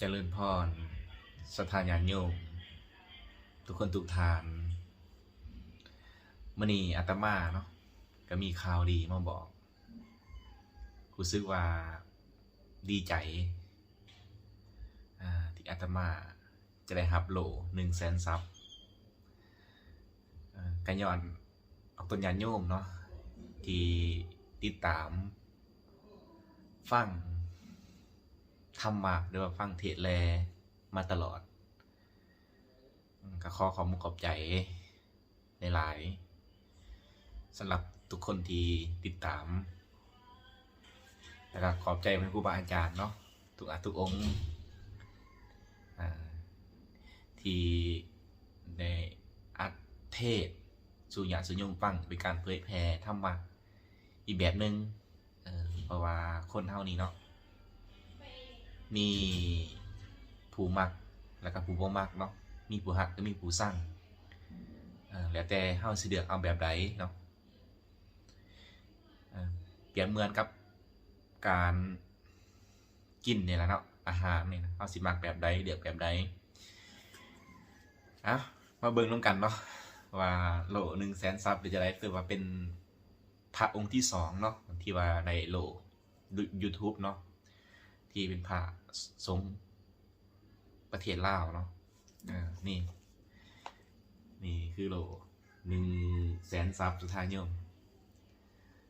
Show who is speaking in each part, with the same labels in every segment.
Speaker 1: เจริญพรสถานญาณโยมทุกคนทุกทานมื่อนี้อาตมาเนาะก็มีข่าวดีมาบอกรู้สึกว่าดีใจอ่าที่อาตมาจะได้รับโหลหนึ่งแสนซับกันยอนออกต้นญาณโยมเนาะที่ติดตามฟัง ธรรมะหรือว่าฟังเทศแลมาตลอดก็ขอขอบคุณขอบใจในหลายๆสำหรับทุกคนที่ติดตาม แล้วก็ขอบใจเป็นครูบาอาจารย์เนาะทุกอาทุกองค์ที่ได้อัดเทศสู่ญาสุญญงฟังเป็นการเผยแผ่ธรรมะอีกแบบหนึง่งเพราะว่าคนเท่านี้เนาะ มีผู้มัก แล้วก็ผู้บ่มักเนาะมีผู้หักก็มีผู้สร้างแล้วแต่เฮาสิเลือกเอาแบบใดเนาะเปรียบเหมือนกับการกินเนี่ยแหละเนาะอาหารเนี่ยเฮาสิมักแบบใดเลือกแบบใดอ้ามาเบิ่งนํกันเนาะว่าโลหนึ่งแสนซับหรือจะได้ถือว่าเป็นพระองค์ที่สองเนาะที่ว่าในโลยูทูบเนาะ ที่เป็นพระสงฆ์ประเทศลาวเนาะอ่านี่ นี่คือโลหนึ่งแสนซับสุดท้ายโยม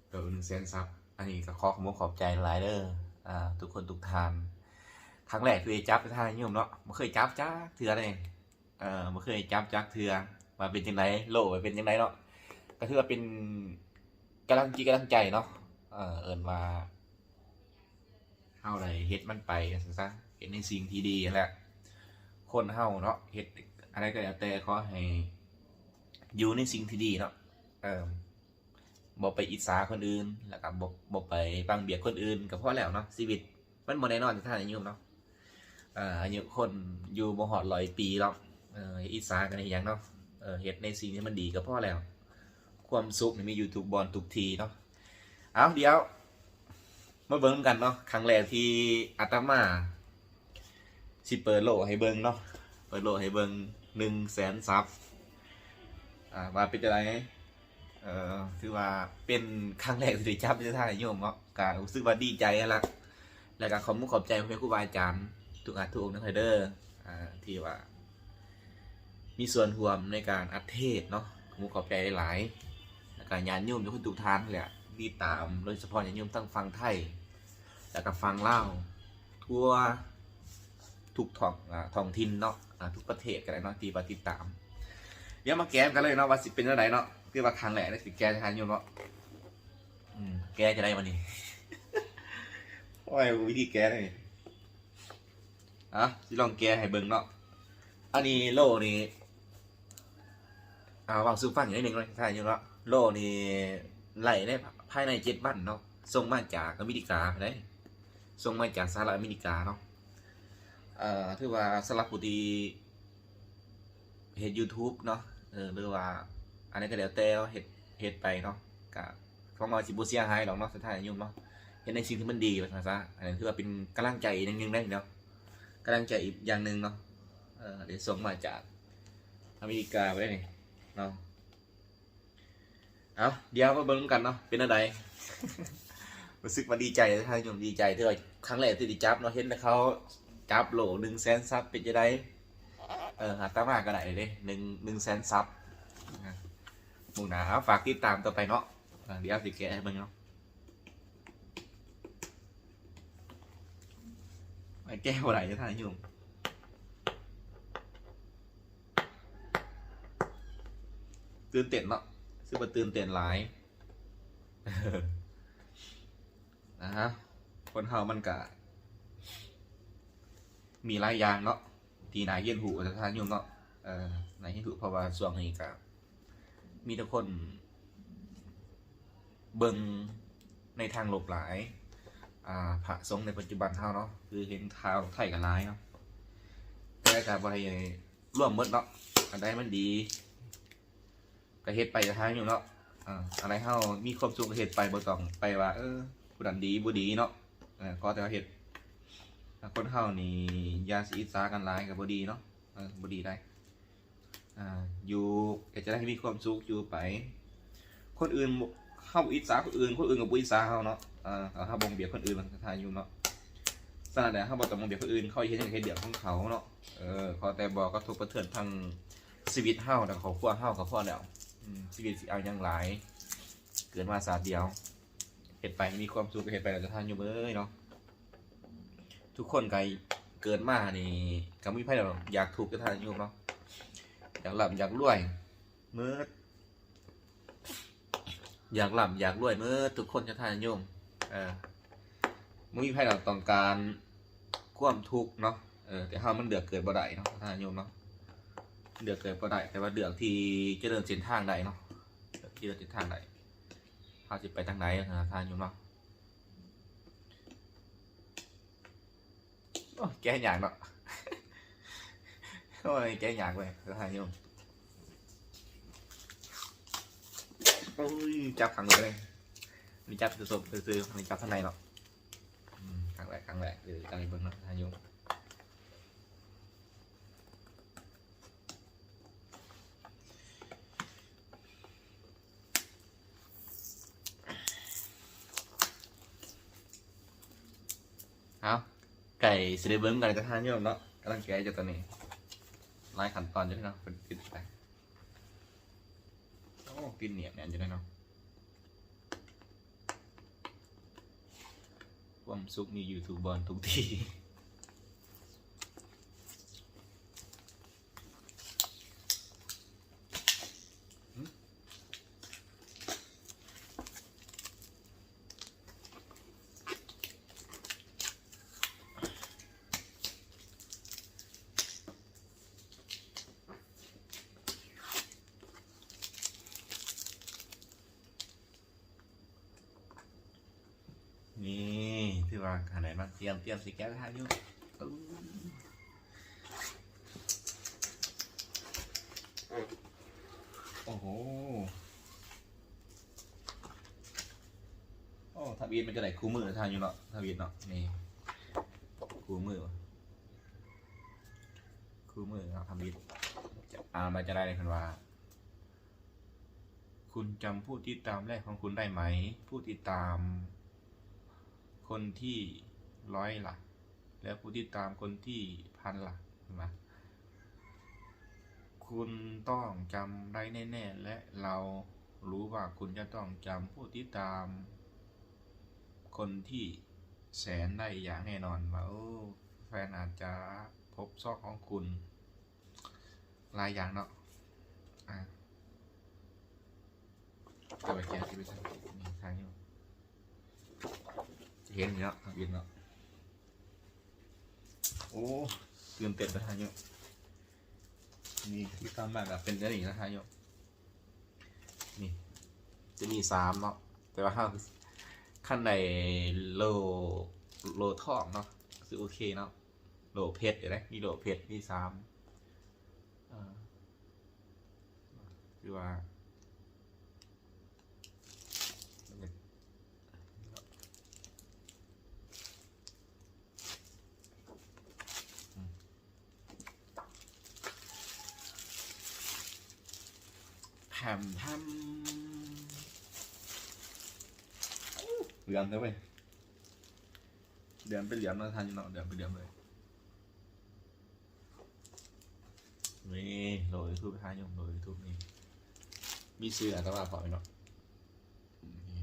Speaker 1: โลหนึ่งแสนซับอันนี้ก็ขอขอบคุณขอบใจหลายเด้ออ่าทุกคนทุกทานครั้งแรกคือไอ้จับสุดท้ายโยมเนาะไม่เคยจับจ้าเถื่อเลยเออไม่เคยจับจักเถื่อมาเป็นยังไงโลไปเป็นยังไงเนาะก็ถือว่าเป็นกำลังจีกำลังใจเนาะเออเอินว่าเฮาไรเฮ็ดมันไปซะเฮ็ดในสิ่งที่ดีนั่นแหละคนเฮาเนาะเฮ็ดอะไรก็แล้วแต่ขอให้อยู่ในสิ่งที่ดีเนาะเออบ่ไปอิจฉาคนอื่น แล้วก็บ่บ่ไปบังเบียดคนอื่นก็พอแล้วเนาะชีวิต มันบ่แน่นอนท่านอายุเนาะเอ่ออายุคนอยู่บ่ฮอด100ปีหรอกเอออิจฉากันอีหยังเนาะเออเฮ็ดในสิ่งที่มันดีก็พอแล้ว ความสุขนี่มีอยู่ทุกบอลทุกทีเนาะเอาเดี๋ยว มาเบิ้งกันเนาะครั้งแรกที่อาตมาสิเปิดโลกให้เบิ้งเนาะเปิดโลกให้เบิ้งหนึ่งแสนซับอ่าว่าเป็นจะไรเอ่อคือว่าเป็นครั้งแรกที่ได้จับจะท่านโยมเนาะก็รู้สึกว่าดีใจกันละแล้วก็ขอบคุณขอบใจพระครูบาอาจารย์ทุกอาทุกองค์นะเด้ออ่าที่ว่า มีส่วนร่วมในการอัดเทศน์เนาะขอบคุณขอบใจหลายแล้วก็ญาณโยมทุกคนทุกท่านแหละที่ตามโดยเฉพาะญาณโยมตั้งฟังไทย แล้วก็ฟังเล่าทั่วทุกท้องอ่าท้องถิ่นเนาะอ่าทุกประเทศกันเลยเนาะที่ปฏิตาม เดี๋ยวมาแก้กันเลยเนาะว่าสิเป็นอะไรเนาะคือว่าครั้งแรกได้สิแก้ทานโยมเนาะอืมแก้จะได้วันนี้โอ้ยวิธีแก้เลยอะสิลองแก้ให้เบิ่งเนาะอันนี้โลนี่เอาวางซูฟังอย่างนิดนึงเลยท่อยู่เนาะโลนี่ไหลได้ภายในเจ็ดวันเนาะส่งมาจากอเมริกาได้ ส่งมาจากสหรัฐอเมริกาเนาะเอ่อถือว่าสำหรับผู้ที่เห็น YouTube เนาะเออหรือว่า อันนี้ก็เดี๋ยวแต่เห็ดเห็ดไปเนาะกับของเราสิบุเสียหายหรอกเนาะสุดท้ายยุ่งเนาะเห็นในสิ่งที่มันดีไปซะอันนี้ถือว่าเป็นกำลังใจอย่างหนึงได้เนาะกำลังใจอีกอย่างหนึ่งเนาะเออเดี๋ยวส่งมาจากอเมริกาไว้นี่เนาะเอาเดี๋ยวมาเบิ่งกันเนาะเป็นอะไร รู้สึกว่าดีใจท่านผู้ชมดีใจที่ว่าครั้งแรกที่ได้จับเนาะเห็นแต่เขาจับโหลหนึ่งแสนซับเป็นจะได้เออหาตามากก็ได้เลยหนึ่งหนึ่งแสนซับนะหมูหนาฝากติดตามต่อไปเนาะเดี๋ยวสิแกะให้เบิ่งเนาะไปแก้บ่ได้ท่านผู้ชมตื่นเต้นเนาะซึ่งว่าตื่นเต้นหลาย นะฮะคนเฮามันกะมีหลายอย่างเนาะทีนายเย็นหูจะทานอยุ่งเนาะเออนายเย็นหูเพราะว่าช่วงนี้กะมีแต่คน เบิ่งในทางหลบหลาย อ่าพระสงฆ์ในปัจจุบันเฮาเนาะคือเห็นข่าไทยกันหลายเนาะแต่การบริร่วมมดเนาะอันใดมันดีก็เฮ็ดไปทางอยู่เนาะอ่าอะไรเฮามีความสุขก็เฮ็ดไปบ่ต้องไปว่า เออ ผู้นั้นดีบ่ดีเนาะเออก็แต่ว่าเฮ็ดถ้าคนเฮานี่ยาสิอิจฉากันหลายก็บ่ดีเนาะเออบ่ดีได้อ่อยู่ก็จะได้มีความสุขอยู่ไป คนอื่นบ่เฮาอิจฉาคนอื่นคนอื่นก็บ่อิจฉาเฮาเนาะอ่าเอาเฮาบงเบียดคนอื่นมันทายอยู่เนาะสนั่นแหละเฮาบ่ต้องบ่งเบียดคนอื่นเขาเฮ็ดหยังเฮ็ดเรื่องของเขาเนาะเออขอแต่บอกก็ทุกข์กระเทือนทางชีวิตเฮาแต่ครอบครัวเฮาก็พอแล้วชีวิตสิเอาหยังหลาย เกิดมาศาสตร์เดียว เฮ็ดไปมีความสุขก็เฮ็ดไปแล้วจะทานอยู่เบ้ยเนาะทุกคนก็เกิดมานี่ก็มีไผดอกอยากถูกจะทานอยู่เนาะอยากหลับอยากรวยเมื่ออยากหลับอยากรวยเมื่อทุกคนจะทานโยมเออมึงมีไพ่เราต้องการความทุกเนาะเออแต่เฮามันเดือกเกิดบ่ได้เนาะทานโยมเนาะเดือกเกิดบ่ได้แต่ว่าเดือกที่เจะเดินเส้นทางใดเนาะเดือกที่เดินเส้นทางใด เฮาสิไปทางไหนนะทานโยมเนาะโอ้ยแก้ยากเนาะโอ้ยแก้ยากเว้ยทานโยมโอ้ยจับขังเลยมีจับสดๆซื้อๆมีจับข้างในเนาะอืมครั้งแรกครั้งแรกหรือกลางอีกเบิ้งเนาะทายงเอา ไก่สิได้เบิ้มกันจะทานโยมเนาะกำลังแกะอยู่ตอนนี้ไล่ขั้นตอนอยู่เนาะเป็นติดไปโอ้กินเหนียบเนี่ยจะได้เนาะความสุขมีอยู่ทุกบอลทุกที นี่ที่ว่าขนาดไหนมา เตรียมเตรียมสิแก้วทานอยู่โอ้โหโอ้ทาบีนมันจะไหนคู่มือทานอยู่เนาะทาบีนเนาะนี่คู่มือคู่มือเนาะทาบีนจะอ่านมาจะได้เลยคุณว่า คุณจำผู้ติดตามแรกของคุณได้ไหม ผู้ติดตาม คนที่ ร้อยหลัก แล้วผู้ติดตามคนที่พันหลักนไหมคุณต้องจำได้แน่ ๆ และเรารู้ว่าคุณจะต้องจำผู้ติดตาม คนที่แสนได้อย่างแน่นอนว่าโอ้แฟนอาจจะพบซอกของคุณหลายอย่างเนาะอะจะไปแก้ที่ไปทางนี่ทางนี้เห็นเนาะเห็นเนาะ อ้ตื่นเต้นนะทายโยนี่ที่ตามมาแบบเป็นเรื่องนี้นะทายโยนี่ จะมีสามเนาะแต่ว่าห้าขั้นในโลโลทองเนาะคือโอเคเนาะโลเพชรเดี๋ยนะมีโลเพชรมีสามคือว่า แถมทำเหลือมเลยเว้ยเดือนไปเหลือมแล้วทันอยู่เนาะเดือนไปเหลือมเลยนี่โหลดยูทูบทานยมโหลดยูทูบนี่มีเสื้อแต่ว่าพอไหมเนาะนี่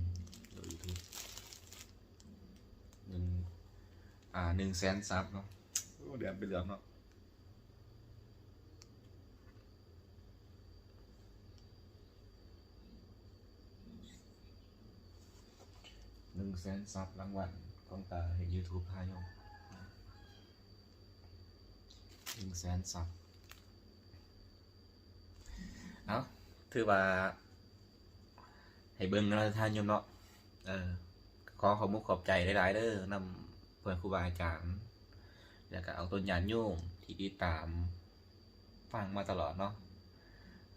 Speaker 1: โหลดยูทูบหนึ่งอ่าหนึ่งแสนซับเนาะโอ้เดือนไปเหลือมเนาะ นึ่งแสนซับรางวัลของตาเห็นยูทูบพายงหนึ่งแสนซับเอาถือว่า ให้เบิ่งนะทานโยมเนาะเออขอขอบมุกขอบใจหลาย ๆเด้อนำเพื่อนครูบาอาจารย์แล้วก็เอาต้นยานโยมที่ติดตามฟังมาตลอดเนาะ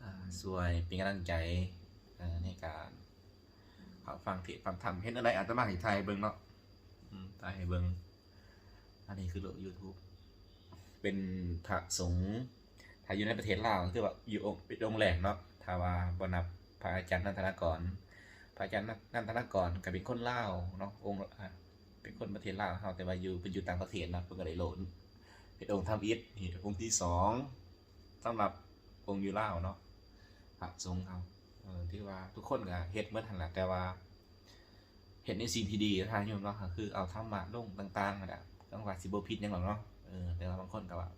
Speaker 1: อ่าสวยเป็นกำลังใจในการ เขาฟังเทศฟังธรรมเห็นอะไรอาจจะมาให้ไทยเบิ่งเนาะอืมไทยให้เบิ่งอันนี้คือโลก YouTube เป็นพระสงฆ์ถ้าอยู่ในประเทศลาวคือว่าอยู่องค์เป็นองค์แหลกเนาะถ้าว่าบนับพระอาจารย์นันทนากร พระอาจารย์นันทนากรก็เป็นคนลาวเนาะองค์อะเป็นคนประเทศลาวเฮาแต่ว่าอยู่เป็นอยู่ต่างประเทศเนาะเพิ่นก็เลยโหลดเป็นองค์ทำอิฐนี่องค์ที่สองสำหรับองค์อยู่ลาวเนาะพระสงฆ์เฮาเออ ที่ว่าทุกคนก็เฮ็ดเมื่อนกันแหละแต่ว่าเห็นในสิ่งที่ดีทางโยมเนาะคือเอาธรรมะลงต่างๆนั่นแหละต้องว่าสิบ่ผิดหยังหรอกเนาะเออแต่ว่าบางคนก็ว่า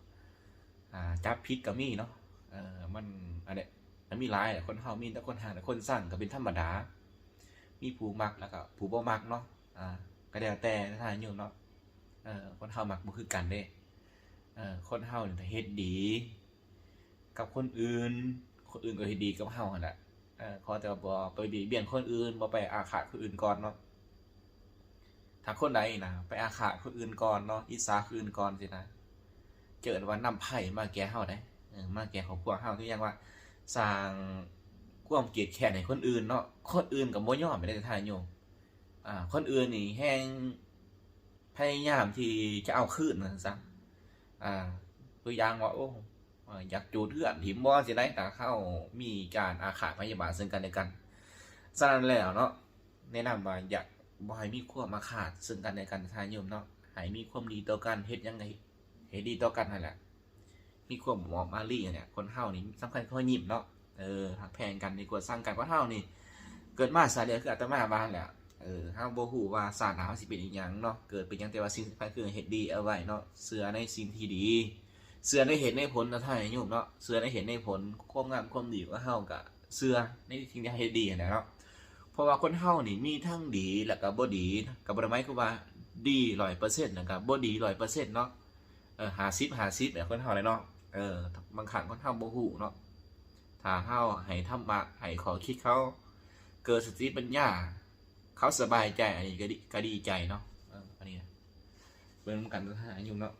Speaker 1: อ่าจับผิดก็มีเนาะเออมันอันเนี้ยมันมีหลายคนเฮามีแต่คนห่างแต่คนสร้างก็เป็นธรรมดา มีผู้มักแล้วก็ผู้บ่มักเนาะอ่าก็แล้วแต่ทางโยมเนาะเออคนเฮามักบ่คือกันเด้เออคนเฮาเนี่ถ้าเฮ็ดดี กับคนอื่น คนอื่นก็เฮ็ดดีกับเฮาหั่นแหละ เออขอแต่ว่าบ่ไปบีเบียนคนอื่นบ่ไปอาฆาตคนอื่นก่อนเนาะถ้าคนใดนะไปอาฆาตคนอื่นก่อนเนาะอิสาคนอื่นก่อนสินะเจอว่านำไผ่มาแก่เฮาได้เออมาแก่ของพวกเฮาคือหยังว่าสร้างความเกลียดแค้นให้คนอื่นเนาะคนอื่นก็บ่ยอมไปได้ทายโยมอ่า คนอื่นนี่แฮงพยายามที่จะเอาคืนนะซะอ่าตัวอย่างว่าโอ้ อยากจูดเพื่อนถิมบ่สิได้ถ้าเข้ามีการอาฆาพยาบาทซึ่งกันและกันฉะนั้นแล้วเนาะแนะนำว่าอยากบ่ให้มีความมาขาดซึ่งกันในกันทายโยมเนาะให้มีความดีต่อกันเฮ็ดยังไงเฮ็ดดีต่อกันนั่นแหละมีความหมอมาลี่เนี่ยคนเฮานี่สำคัญข้อยิ้มเนาะเออหักแพงกันดีกว่าสร้างกันคนเฮานี่ เกิดมาสายเดียวคืออาตมาบ้านแหละเออเฮาบ่ฮู้ว่าศาสนาเฮาสิเป็นอีหยังเนาะเกิดเป็นยังแต่ว่าสิ่งสำคัญคือเฮ็ดดีเอาไว้เนาะเชื่อในสิ่งที่ดี เชื่อในเห็นในผลนะท่านโยมเนาะเชื่อในเห็นในผลความงามความดีของเฮาก็เชื่อในสิ่งที่เฮ็ดดีนั่นแหละเนาะเพราะว่าคนเฮานี่มีทั้งดีแล้วก็บ่ดีก็บ่ได้หมายความว่าดี100%แล้วก็บ่ดี100%เซ็นต์เนาะเออ50 50แบบคนเฮาเลยเนาะเออบางครั้งคนเฮาบ่ฮู้เนาะถ้าเฮาให้ธรรมะให้ขอคิดเขาเกิดสติปัญญาเขาสบายใจอันนี้ก็ดีก็ดีใจเนาะอันนี้เบิ่งกันทุกท่านอยู่เนาะ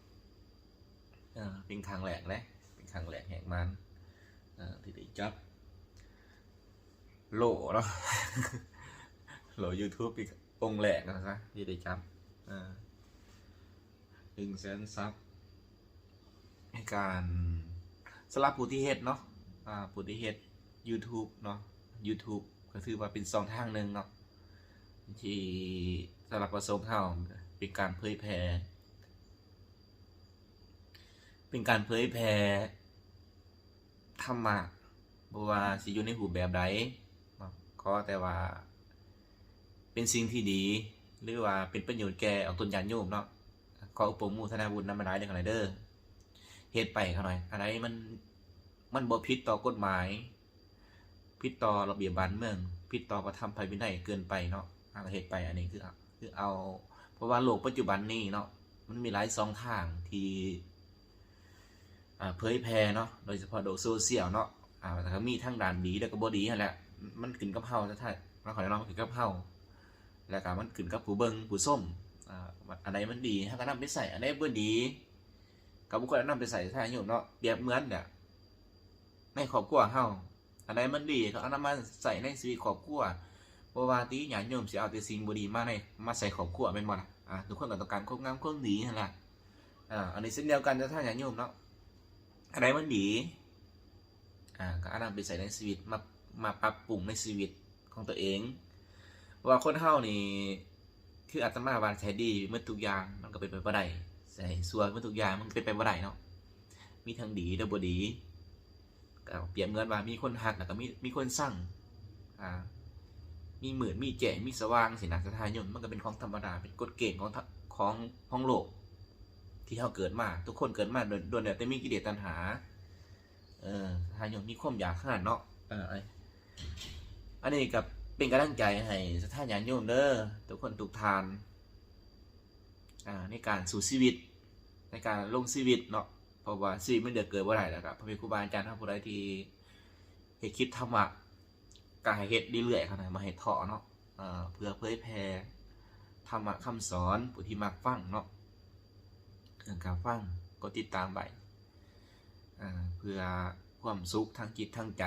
Speaker 1: เป็นครั้งแรกเลยเป็นครั้งแรกแห่งมันที่ได้จับโหลเนาะโหล YouTube อีกองแหลกนะซะที่ได้จำอ่าหนึ่งแสนซับในการสลับผู้ที่เฮ็ดเนาะผู้ที่เฮ็ด YouTube เนาะ YouTube ก็ถือว่าเป็นสองทางหนึ่งเนาะที่สำหรับประสงค์เฮาเป็นการเผยแพร่ เป็นการเผยแพร่ธรรมะบ่ว่าสิอยู่ในรูปแบบใดเนาะขอแต่ว่า เป็นสิ่งที่ดี หรือว่าเป็นประโยชน์แก่ออกตนญาณโยมเนาะขออุปโมทนาบุญนำมาได้เด้อขนาดเด้อเฮ็ดไปเขาหน่อยอะไรมันมันบ่ผิดต่อกฎหมายผิดต่อระเบียบบ้านเมืองผิดต่อพระธรรมไผวินัยเกินไปเนาะอ่าเฮ็ดไปอันนี้คือคือเอา เพราะว่าโลกปัจจุบันนี้เนาะมันมีหลายสองทางที่ เผยแพร่เนาะโดยเฉพาะโลกโซเชียลเนาะอ่าแต่ก็มีทั้งด้านดีแล้วก็บ่ดีนั่นแหละมันขึ้นกับเฮาซะท่านมันขอให้น้องขึ้นกับเฮาแล้วก็มันขึ้นกับผู้เบิ่งผู้ส้มอ่าอันใดมันดีถ้าก็นำไปใส่อันใดบ่ดีก็บ่ควรนำไปใส่ท่านโยมเนาะเปรียบเหมือนเนี่ยในครอบครัวเฮาอันใดมันดีก็เอานำมาใส่ในชีวิตครอบครัวบ่ว่าติญาติโยมสิเอาแต่สิ่งบ่ดีมาในมาใส่ครอบครัวแม่นบ่ล่ะอ่าทุกคนก็ต้องการความงามความดีนั่นแหละอ่าอันนี้เช่นเดียวกันกับท่านญาติโยมเนาะ อันใดมันดี อ่า ก็เอานำไปใส่ในชีวิตมามาปรับปรุงในชีวิตของตัวเอง ว่าคนเฮานี่คืออาตมาว่าใช้ดีเมื่อทุกอย่างมันก็เป็นไปบ่ได้ใส่ส่วนเมื่อทุกอย่างมันเป็นไปบ่ได้เนาะมีทั้งดีและบ่ดีก็เปรียบเหมือนว่ามีคนหักแล้วก็มีมีคนสั่งอ่ามีหมื่นมีแจ่มีสว่างสินะสถานยนต์มันก็เป็นของธรรมดาเป็นกฎเกณฑ์ของของของโลก ที่เฮาเกิดมา ทุกคนเกิดมาโดยโดยแต่มีกิเลสตัณหา เออทายงมีความอยากขนาดเนาะเออไอ้อันนี้กับเป็นกำลังใจให้สถานญาณโยมเด้อทุกคนทุกทาน อ่าในการสู่ชีวิต ในการลงชีวิตเนาะเพราะว่าชีวิตไมันเดือดเกิดว่าไรแล้วครับพระพิครูบาอาจารย์ท่านผู้ใดที่เฮ็ดคลิปธรรมะกายเฮ็ดเรื่อยขนาดมาให้เถาะเนาะเอ่อเพื่อเผยแพร่ธรรมะคำสอนผู้ที่มักฟังเนาะื่องการฟังก็ติดตามไปเพื่อความสุขทางจิตทางใจ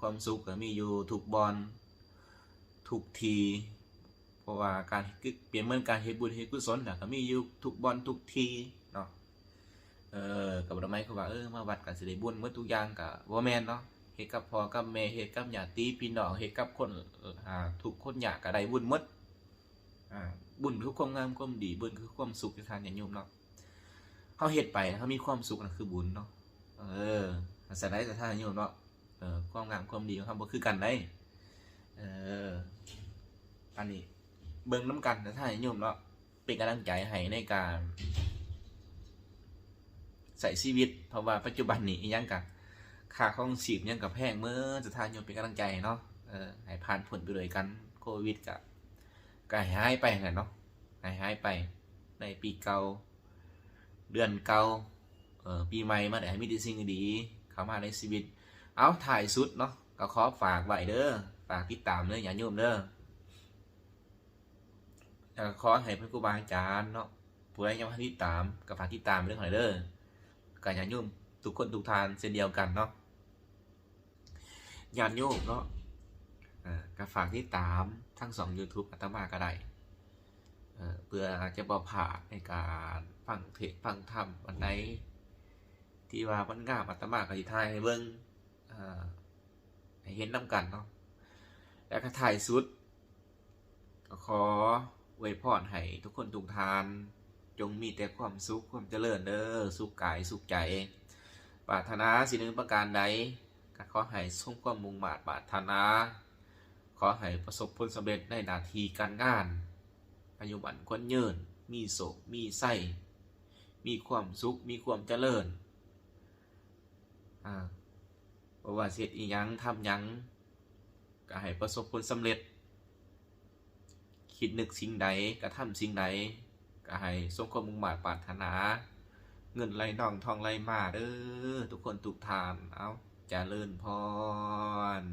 Speaker 1: ความสุขก็มีอยู่ทุกบอลทุกทีผราะว่าการเปรียบเหมือนการเฮ็ดบุญเฮ็ดกุศลน่ก็มีอยู่ทุกบอนทุกทีเนาะเออก็บ่ได้หมายความว่าเออมาวัดก็สิได้บุญหมดทุกอย่างก็บ่แมนเนาะเฮ็ดกับพ่อกับแม่เฮ็ดกับญาติพี่น้องเฮ็ดกับคนทุกคนอยากก็ได้บุญหมดอ่า บุญคือความงามความดี บุญคือความสุขที่ทานญาติโยมเนาะเฮาเฮ็ดไปเฮามีความสุขนั่นคือบุญเนาะเอออาศัยได้แต่ทานญาติโยมเนาะเออความงามความดีของเฮาบ่คือกันได้เอออันนี้เบิ่งน้ำกันแต่ถ้าโยมเนาะเป็นกำลังใจให้ในการใส่ชีวิต เพราะว่าปัจจุบันนี้ยังกับค่าครองชีพอิหยังกับแพงเมื่อจะทานโยมเป็นกำลังใจเนาะเออให้ผ่านผลไปเลยกันโควิดกับ ก็ให้หายไปกันเนาะให้หายไป ในปีเก่าเดือนเก่าเออปีใหม่มาได้ให้มีแต่สิ่งดีเข้ามาในชีวิต เอาถ่ายสุดเนาะก็ขอฝากไว้เด้อฝากติดตามเด้ออย่าโยมเด้อแล้วก็ขอให้พระครูบาอาจารย์เนาะผู้ใดยังไม่ติดตามก็ฝากติดตามเรื่องหน่อยเด้อการญาติโยมทุกคนทุกทานเช่นเดียวกันเนาะญาติโยมเนาะ ก็ฝากติดตามทั้งสอง YouTube อาตมาก็ได้เอ่อเพื่อจะบ่ผ่าดในการฟังเทศฟังธรรมวันไหนที่ว่ามันงามอาตมาก็สิถ่ายให้เบิ่งอ่าให้เห็นนํกันเนาะแล้วก็ถ่ายสุด ก็ขออวยพรให้ทุกคนทุกทาน จงมีแต่ความสุขความเจริญเด้อสุขกายสุขใจปรารถนาสิ่งหนึ่งประการใดก็ขอให้สมความมุ่งมา่ปรารถนา ขอให้ประสบผลสำเร็จในหน้าที่การงานอายุบันควรยืนมีโศกมีไส้มีความสุข มีความเจริญอ่าเพราะว่าเสร็จอีหยังทำหยังก็ให้ประสบผลสำเร็จ คิดนึกสิ่งใดกระทำสิ่งใดก็ให้สมความมุ่งหมา่ปรารถนา เงินไหลน่องทองไหลมาเด้อทุกคนทุกทาน เอาเจริญพร